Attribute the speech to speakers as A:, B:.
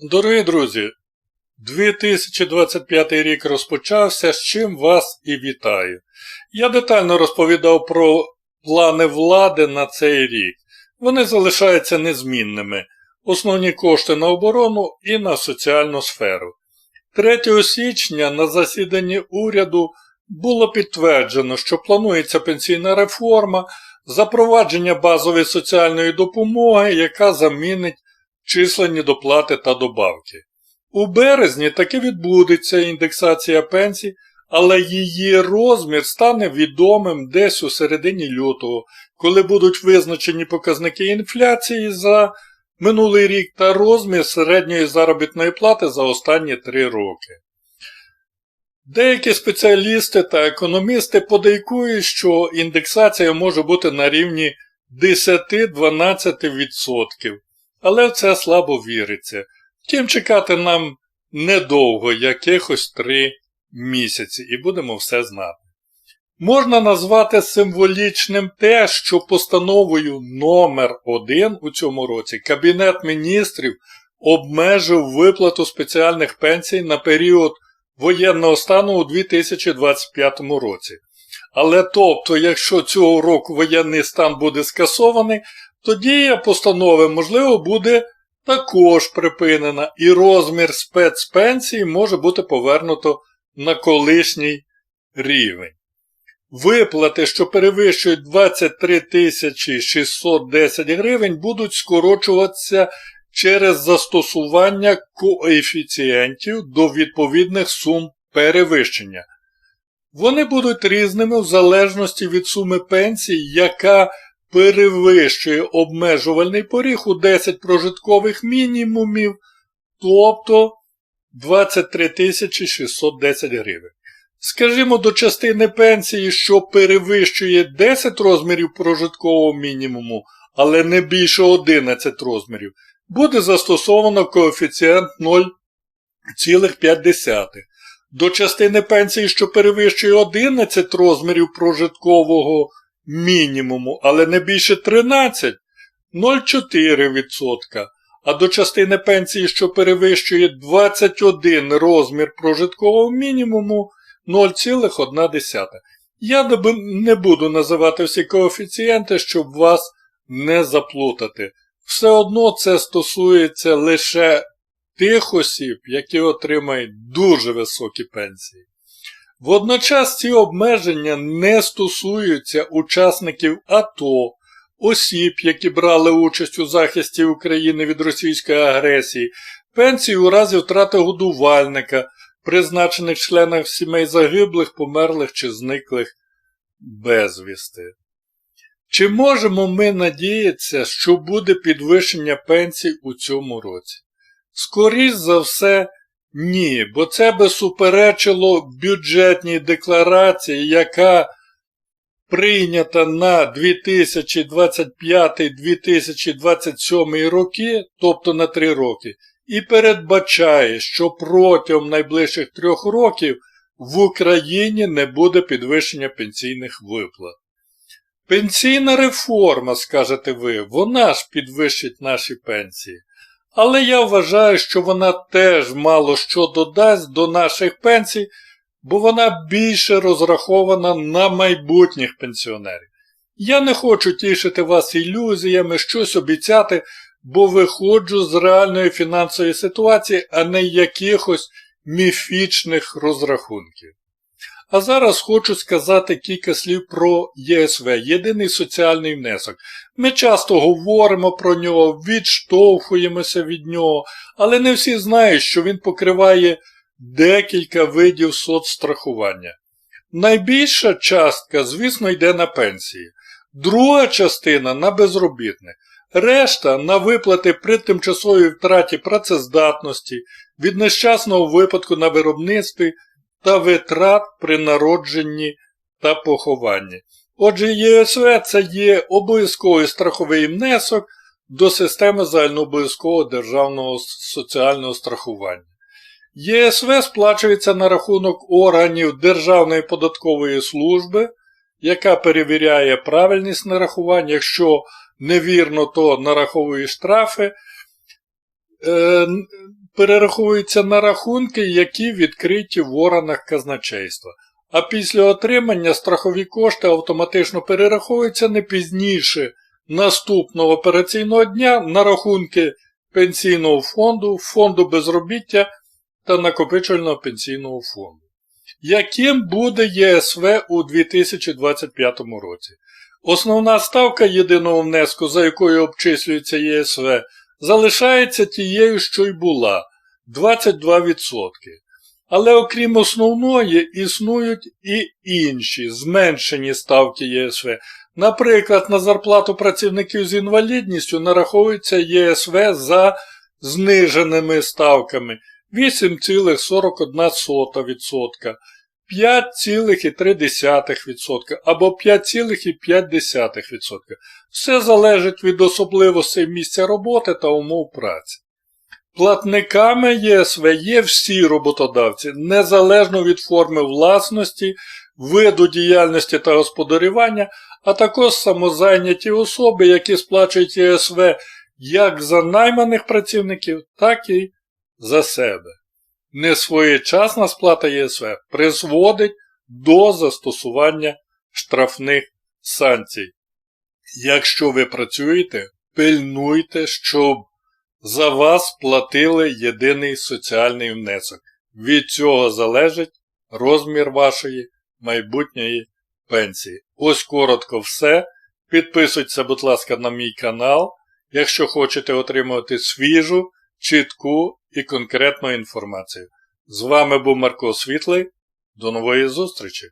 A: Дорогі друзі, 2025 рік розпочався, з чим вас і вітаю. Я детально розповідав про плани влади на цей рік. Вони залишаються незмінними. Основні кошти на оборону і на соціальну сферу. 3 січня на засіданні уряду було підтверджено, що планується пенсійна реформа, запровадження базової соціальної допомоги, яка замінить численні доплати та добавки. У березні таки відбудеться індексація пенсій, але її розмір стане відомим десь у середині лютого, коли будуть визначені показники інфляції за минулий рік та розмір середньої заробітної плати за останні три роки. Деякі спеціалісти та економісти подейкують, що індексація може бути на рівні 10-12%, але в це слабо віриться. Втім, чекати нам недовго, якихось 3 місяці, і будемо все знати. Можна назвати символічним те, що постановою номер 1 у цьому році Кабінет міністрів обмежив виплату спеціальних пенсій на період воєнного стану у 2025 році. Але тобто, якщо цього року воєнний стан буде скасований, то дія постанови, можливо, буде також припинена, і розмір спецпенсії може бути повернуто на колишній рівень. Виплати, що перевищують 23 610 гривень, будуть скорочуватися через застосування коефіцієнтів до відповідних сум перевищення. Вони будуть різними в залежності від суми пенсії, яка перевищує обмежувальний поріг у 10 прожиткових мінімумів, тобто 23 610 гривень. Скажімо, до частини пенсії, що перевищує 10 розмірів прожиткового мінімуму, але не більше 11 розмірів, буде застосовано коефіцієнт 0,5. До частини пенсії, що перевищує 11 розмірів прожиткового мінімуму, але не більше 13 0,4%. А до частини пенсії, що перевищує 21 розмір прожиткового мінімуму 0,1. Я не буду називати всі коефіцієнти, щоб вас не заплутати. Все одно це стосується лише тих осіб, які отримають дуже високі пенсії. Водночас ці обмеження не стосуються учасників АТО, осіб, які брали участь у захисті України від російської агресії, пенсії у разі втрати годувальника, призначених членах сімей загиблих, померлих чи зниклих безвісти. Чи можемо ми надіятися, що буде підвищення пенсій у цьому році? Скоріше за все, ні, бо це би суперечило бюджетній декларації, яка прийнята на 2025-2027 роки, тобто на 3 роки, і передбачає, що протягом найближчих трьох років в Україні не буде підвищення пенсійних виплат. Пенсійна реформа, скажете ви, вона ж підвищить наші пенсії. Але я вважаю, що вона теж мало що додасть до наших пенсій, бо вона більше розрахована на майбутніх пенсіонерів. Я не хочу тішити вас ілюзіями, щось обіцяти, бо виходжу з реальної фінансової ситуації, а не якихось міфічних розрахунків. А зараз хочу сказати кілька слів про ЄСВ, єдиний соціальний внесок. Ми часто говоримо про нього, відштовхуємося від нього, але не всі знають, що він покриває декілька видів соцстрахування. Найбільша частка, звісно, йде на пенсії, друга частина на безробітних, решта на виплати при тимчасовій втраті працездатності, від нещасного випадку на виробництві та витрат при народженні та похованні. Отже, ЄСВ це є обов'язковий страховий внесок до системи загальнообов'язкового державного соціального страхування. ЄСВ сплачується на рахунок органів Державної податкової служби, яка перевіряє правильність нарахування, якщо невірно, то нараховує штрафи. Перераховуються на рахунки, які відкриті в органах казначейства. А після отримання страхові кошти автоматично перераховуються не пізніше наступного операційного дня на рахунки пенсійного фонду, фонду безробіття та накопичувального пенсійного фонду. Яким буде ЄСВ у 2025 році? Основна ставка єдиного внеску, за якою обчислюється ЄСВ, залишається тією, що й була 22%. Але окрім основної, існують і інші зменшені ставки ЄСВ. Наприклад, на зарплату працівників з інвалідністю нараховується ЄСВ за зниженими ставками 8,41%, 5,3% або 5,5%. Все залежить від особливостей місця роботи та умов праці. Платниками ЄСВ є всі роботодавці, незалежно від форми власності, виду діяльності та господарювання, а також самозайняті особи, які сплачують ЄСВ як за найманих працівників, так і за себе. Несвоєчасна сплата ЄСВ призводить до застосування штрафних санкцій. Якщо ви працюєте, пильнуйте, щоб за вас платили єдиний соціальний внесок. Від цього залежить розмір вашої майбутньої пенсії. Ось коротко все. Підписуйтеся, будь ласка, на мій канал, якщо хочете отримувати свіжу, чітку і конкретну інформацію. З вами був Марко Світлий. До нової зустрічі!